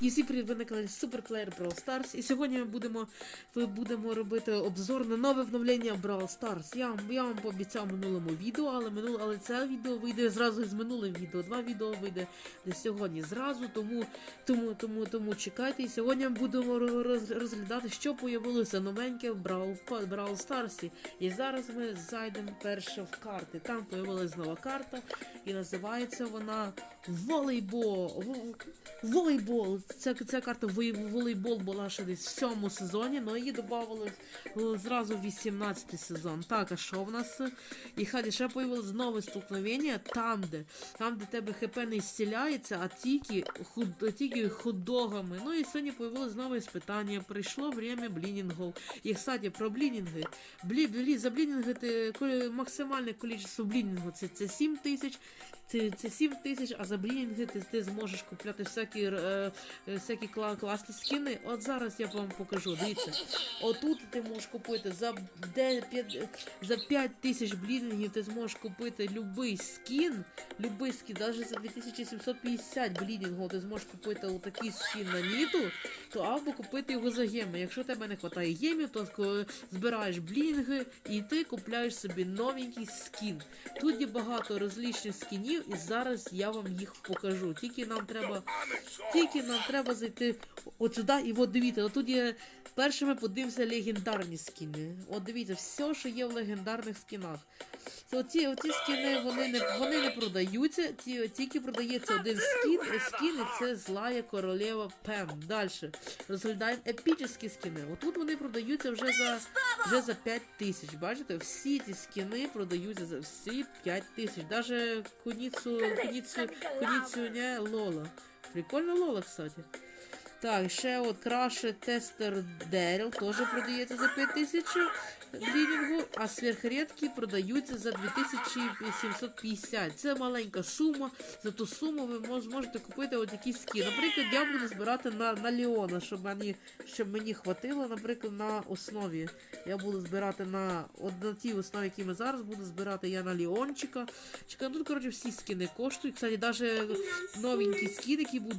І всі привіт, Superplayer Brawl Stars. І сьогодні ми будемо, ми будемо робити обзор на нове обновлення Brawl Stars. Я, вам- я вам пообіцяв минулому відео, але минуле, але це відео вийде зразу з минулим відео. Два відео вийде десь сьогодні зразу, тому, тому, тому, тому чекайте. І сьогодні ми будемо роз- розглядати, що появилося новеньке в Brawl, Brawl Stars. І зараз ми зайдемо перше в карти. Там появилась нова карта, і називається вона Волейбол. Волейбол. Ця, ця карта волейбол була ще десь в сьомому сезоні, але її додавали е, зразу в 18 сезон. Так, а що в нас? І хаді ще появилось нове столкновення там, де там, де тебе ХП не зціляється, а тільки, худ, тільки худогами. Ну і сьогодні появилось нове спитання. Прийшло время блінінгів. І, кстати, про блінінги. Блі, блі, за блінінги ти, максимальне кількість блінінгу це, це 7 тисяч. Це, це 7 тисяч, а за блінінги ти, ти зможеш купляти всякі, е, всякі класні скіни. От зараз я вам покажу. Дивіться. Отут ти можеш купити за, де, п'ять- за 5 тисяч блінінгів ти зможеш купити любий скін. Любий скін, навіть за 2750 блінінгів ти зможеш купити отакий скін на ніту, то або купити його за геми. Якщо тебе не вистачає гемів, то збираєш блінги і ти купляєш собі новенький скін. Тут є багато розлічних скінів, і зараз я вам їх покажу. Тільки нам треба, тільки нам треба зайти от сюди, і от дивіться, отут є першими подивимося легендарні скіни. От дивіться, все, що є в легендарних скінах. То оці, оці скіни вони не вони не продаються, ті, тільки продається один скін, скін і це злая королева Пем. Далі розглядаємо епічні скіни. Отут вони продаються вже за вже за 5 тисяч. Бачите, всі ці скіни продаються за всі 5 тисяч. Даже куніцу, куніцу, куніцю не Лола. Прикольно Лола, кстати. Так, ще от краше тестер Деріл теж продається за 5 тисяч а сверхрідкі продаються за 2750. Це маленька сума. За ту суму ви зможете купити от якісь скін. Наприклад, я буду збирати на, на Леона, щоб мені, щоб мені хватило, наприклад, на основі. Я буду збирати на, от на тій основі, які ми зараз буду збирати я на Леончика. Чекай, ну, тут, коротше, всі скини коштують. Кстати, навіть новенький скін, який був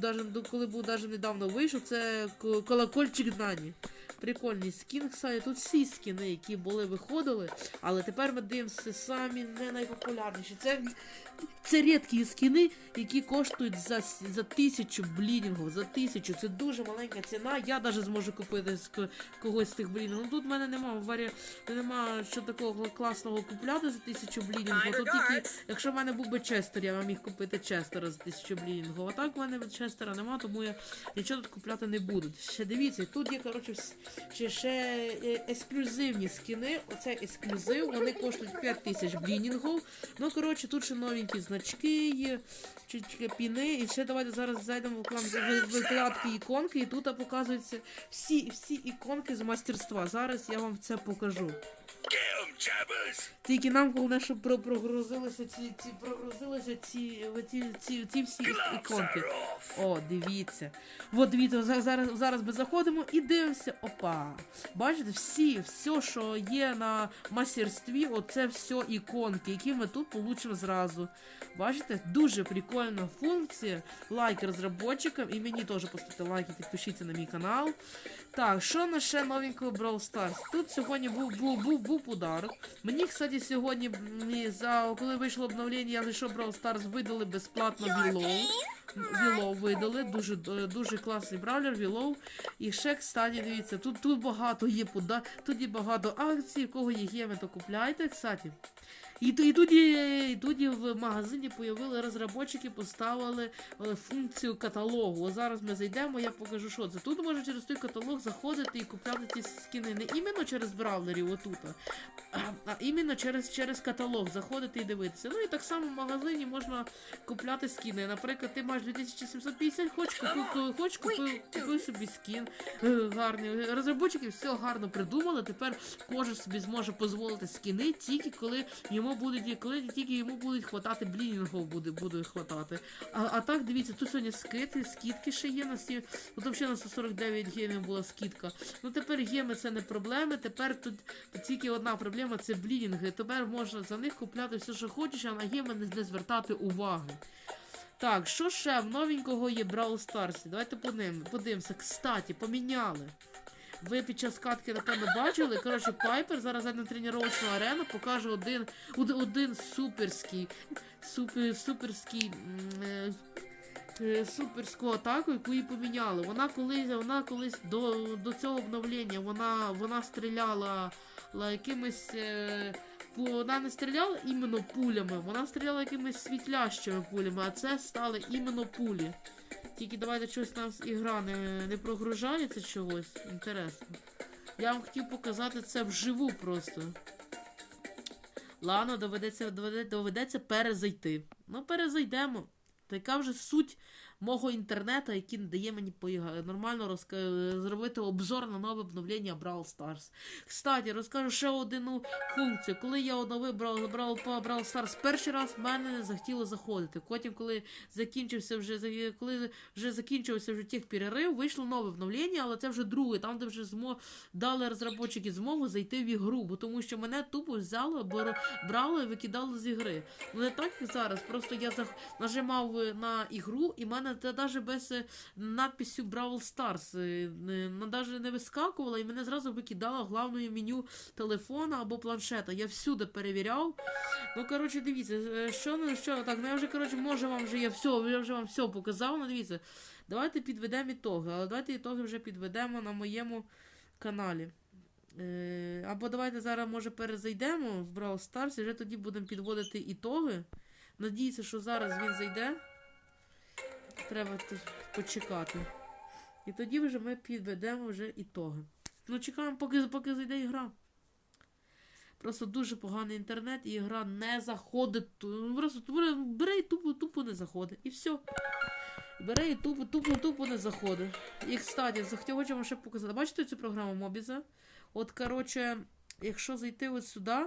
коли був даже недавно вийшов, це колокольчик Нані. Прикольний скін, кстати, тут всі скіни, які були, виходили, але тепер ми дивимося самі не найпопулярніші. Це, це рідкі скіни, які коштують за, за тисячу блінінгів, за тисячу. Це дуже маленька ціна. Я навіть зможу купити з когось з тих блінінгів. Ну тут в мене немає варі... нема що такого класного купляти за тисячу блінінгів. То тільки, якщо в мене був би Честер, я вам міг купити Честера за тисячу блінінгів. А так в мене Честера нема, тому я нічого тут купляти не будуть. Ще дивіться, тут є, коротше, ще, ще ексклюзивні скіни. Оце ексклюзив, вони коштують 5 тисяч блінінгів. Ну, коротше, тут ще новенькі значки є, чи піни. І ще давайте зараз зайдемо в екран в- в вкладки іконки, і тут показуються всі, всі іконки з мастерства. Зараз я вам це покажу. Тільки нам головне, щоб про прогрузилися ці, ці прогрузилися ці, ці, ці, ці всі іконки. О, дивіться. От дивіться, зараз, зараз ми заходимо і дивимося. Опа. Бачите, всі, все, що є на мастерстві, оце все іконки, які ми тут получимо зразу. Бачите, дуже прикольна функція. Лайк розробникам і мені теж поставте лайк і підпишіться на мій канал. Так, що на ще новенького Brawl Stars? Тут сьогодні був, був, був, був подарок. Мені, кстати, сьогодні за коли вийшло обновлення, я зайшов Brawl Stars, видали безплатно Willow. Willow видали, дуже, е, дуже класний бравлер, Willow. І ще, кстати, дивіться, тут, тут багато є пода... тут є багато акцій, в кого є геми, то купляйте, кстати. І, і, тут, і є в магазині появили розробники, поставили е, функцію каталогу. Зараз ми зайдемо, я покажу, що це. Тут можна через той каталог заходити і купляти ці скини не іменно через браузерів отут, а, а іменно через, через каталог заходити і дивитися. Ну і так само в магазині можна купляти скіни. Наприклад, ти маєш 2750, хоч купив, хоч купив, купив собі скін е, гарний. Розробники все гарно придумали. Тепер кожен собі зможе дозволити скіни тільки коли йому будуть, коли тільки йому будуть хватати блінінгов буде, буде хватати. А, а так, дивіться, тут сьогодні скидки, скидки ще є на сі. Тут взагалі на 149 гемів була скидка. Ну тепер геми це не проблеми. Тепер тут тільки одна проблема це блінінги. Тепер можна за них купляти все, що хочеш, а на геми не, не звертати уваги. Так, що ще в новенького є Brawl Stars? Давайте подивимося. Кстати, поміняли. Ви під час катки, напевно, бачили. Коротше, Пайпер зараз на тренувальну арену, покаже один, один, суперський, супер, суперський. е, Суперську атаку, яку її поміняли. Вона колись, вона колись до, до цього обновлення вона, вона стріляла ла, якимись. Е, вона не стріляла іменно пулями, вона стріляла якимись світлящими пулями, а це стали іменно пулі. Тільки давайте щось нас ігра не, не прогружається чогось. Інтересно. Я вам хотів показати це вживу просто. Ладно, доведеться, доведеться перезайти. Ну, перезайдемо. Така вже суть мого інтернету, який не дає мені нормально розка- зробити обзор на нове обновлення Brawl Stars. Кстати, розкажу ще одну функцію. Коли я оновив Brawl, Brawl, Brawl Stars перший раз, в мене не захотіло заходити. Потім, коли закінчився вже коли вже закінчився вже тих перерив, вийшло нове обновлення, але це вже друге, там, де вже змо дали розробники змогу зайти в ігру, бо тому що мене тупо взяло, бо брало і викидало з ігри. Ну не так як зараз. Просто я зах... нажимав е, на ігру, і мене це навіть без е, надписю Brawl Stars е, не- на- навіть не вискакувало, і мене зразу викидало главне меню телефона або планшета. Я всюди перевіряв. Ну, коротше, дивіться, е, що ну що так, ну я вже коротше, може вам вже я все, я вже вам все показав. Ну дивіться, давайте підведемо ітоги, але давайте ітоги вже підведемо на моєму каналі. Е, або давайте зараз, може, перезайдемо в Brawl Stars і вже тоді будемо підводити ітоги. Надіюся, що зараз він зайде. Треба тут почекати. І тоді вже ми підведемо вже ітоги. Ну, чекаємо, поки, поки зайде ігра. Просто дуже поганий інтернет, і гра не заходить. Просто бере, і тупо, тупо не заходить. І все. Бере і тупо, тупо, тупо не заходить. І, кстати, захотів вам ще показати. Бачите цю програму Мобіза? От, коротше, якщо зайти от сюди.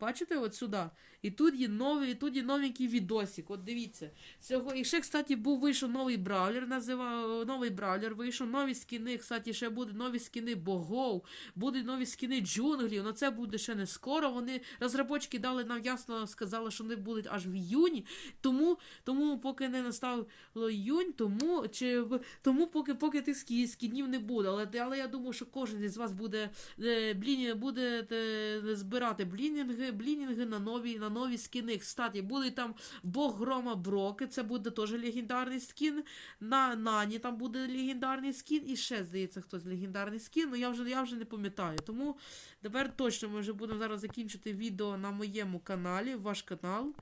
Бачите, от сюди. І тут є новий, і тут є новенький відосик. От дивіться. Цього, і ще, кстати, був вийшов новий бравлер, називав новий бравлер вийшов, нові скіни, кстати, ще будуть нові скіни богов, будуть нові скіни джунглів. Ну це буде ще не скоро. Вони розробочки дали нам ясно, сказали, що вони будуть аж в іюні. Тому, тому поки не настав іюнь, тому чи тому поки поки тих скі- скінів не буде. Але, але я думаю, що кожен із вас буде е, бліні, буде е, збирати блінінги, блінінги на нові на нові скіни. Кстати, буде там Бог Грома Броки, це буде теж легендарний скін. На Нані там буде легендарний скін. І ще, здається, хтось легендарний скін. Ну я вже я вже не пам'ятаю. Тому тепер точно ми вже будемо зараз закінчити відео на моєму каналі, ваш канал.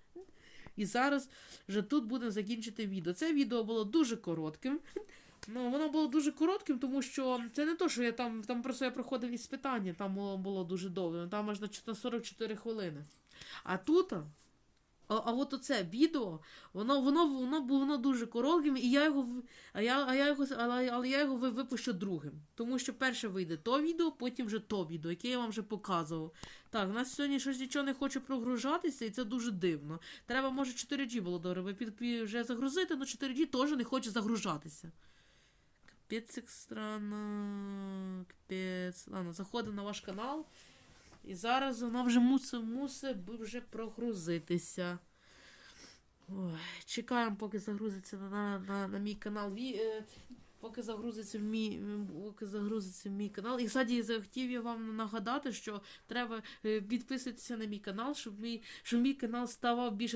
І зараз вже тут будемо закінчити відео. Це відео було дуже коротким. Ну, воно було дуже коротким, тому що це не то, що я там, там просто я проходив іспитання, там було, було дуже довго, там аж на 44 хвилини. А тут, а, а от оце відео, воно, воно, воно було дуже коротким, і я його, а я, а я його, але, але я його випущу другим. Тому що перше вийде то відео, потім вже то відео, яке я вам вже показував. Так, у нас сьогодні щось нічого не хоче прогружатися, і це дуже дивно. Треба, може, 4G було добре вже загрузити, але 4G теж не хоче загружатися. Капець странно. Капець. Ладно, заходимо на ваш канал. І зараз вона вже мусить, мусить вже прогрузитися. Ой, чекаємо, поки загрузиться на, на, на, на мій канал. Ві, е, поки загрузиться мій, поки загрузиться мій канал. І кстати, захотів я вам нагадати, що треба е, підписуватися на мій канал, щоб мій, щоб мій канал ставав більш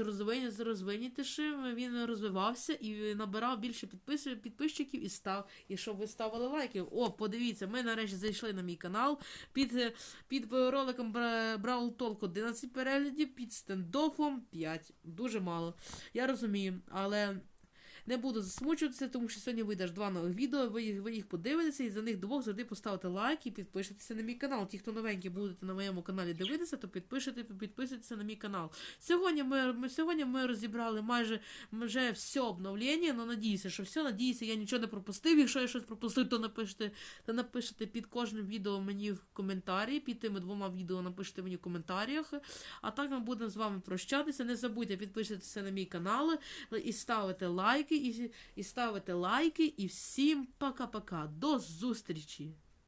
розвинятішим, він розвивався і набирав більше підпис, підписчиків і став. І щоб ви ставили лайки. О, подивіться, ми нарешті зайшли на мій канал. Під, е, під роликом Бра- Brawl Talk 11 переглядів, під стендофом 5. Дуже мало. Я розумію, але. Не буду засмучуватися, тому що сьогодні вийде аж два нових відео. Ви ви їх подивитеся і за них двох завжди поставите лайк і підпишитеся на мій канал. Ті, хто новенькі будете на моєму каналі дивитися, то підпишете, підписуйтеся на мій канал. Сьогодні ми, ми сьогодні ми розібрали майже вже все обновлення. Ну надіюся, що все. Надіюся, я нічого не пропустив. Якщо я щось пропустив, то напишете, то напишете під кожним відео мені в коментарі. Під тими двома відео напишете мені в коментарях. А так ми будемо з вами прощатися. Не забудьте підписатися на мій канал і ставити лайки, і, і ставити лайки. І всім пока-пока. До зустрічі!